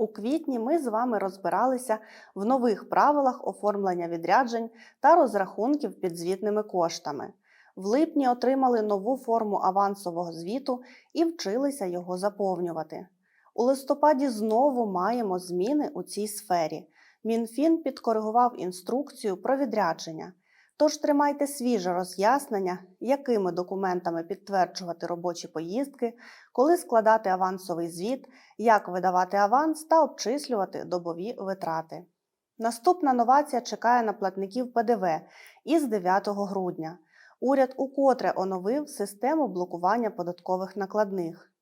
У квітні ми з вами розбиралися в нових правилах оформлення відряджень та розрахунків підзвітними коштами. В липні отримали нову форму авансового звіту і вчилися його заповнювати. У листопаді знову маємо зміни у цій сфері. Мінфін підкоригував інструкцію про відрядження. Тож тримайте свіже роз'яснення, якими документами підтверджувати робочі поїздки, коли складати авансовий звіт, як видавати аванс та обчислювати добові витрати. Наступна новація чекає на платників ПДВ із 9 грудня. Уряд укотре оновив систему блокування податкових накладних.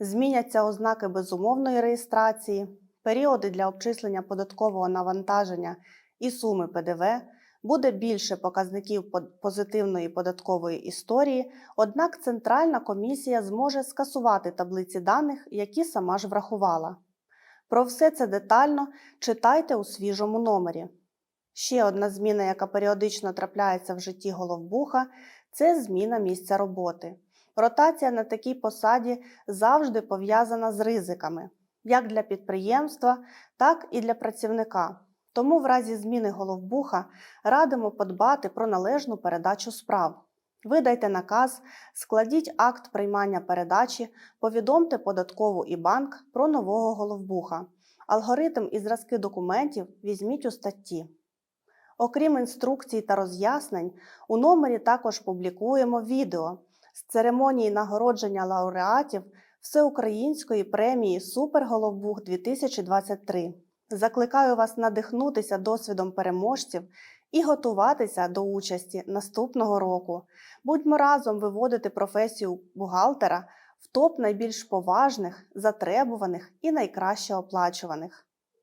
Зміняться ознаки безумовної реєстрації, періоди для обчислення податкового навантаження і суми ПДВ, буде більше показників позитивної податкової історії, однак Центральна комісія зможе скасувати таблиці даних, які сама ж врахувала. Про все це детально читайте у свіжому номері. Ще одна зміна, яка періодично трапляється в житті головбуха, це зміна місця роботи. Ротація на такій посаді завжди пов'язана з ризиками, як для підприємства, так і для працівника. Тому в разі зміни головбуха радимо подбати про належну передачу справ. Видайте наказ, складіть акт приймання передачі, повідомте податкову і банк про нового головбуха. Алгоритм і зразки документів візьміть у статті. Окрім інструкцій та роз'яснень, у номері також публікуємо відео з церемонії нагородження лауреатів Всеукраїнської премії Суперголовбух 2023. Закликаю вас надихнутися досвідом переможців і готуватися до участі наступного року. Будьмо разом виводити професію бухгалтера в топ найбільш поважних, затребуваних і найкраще оплачуваних.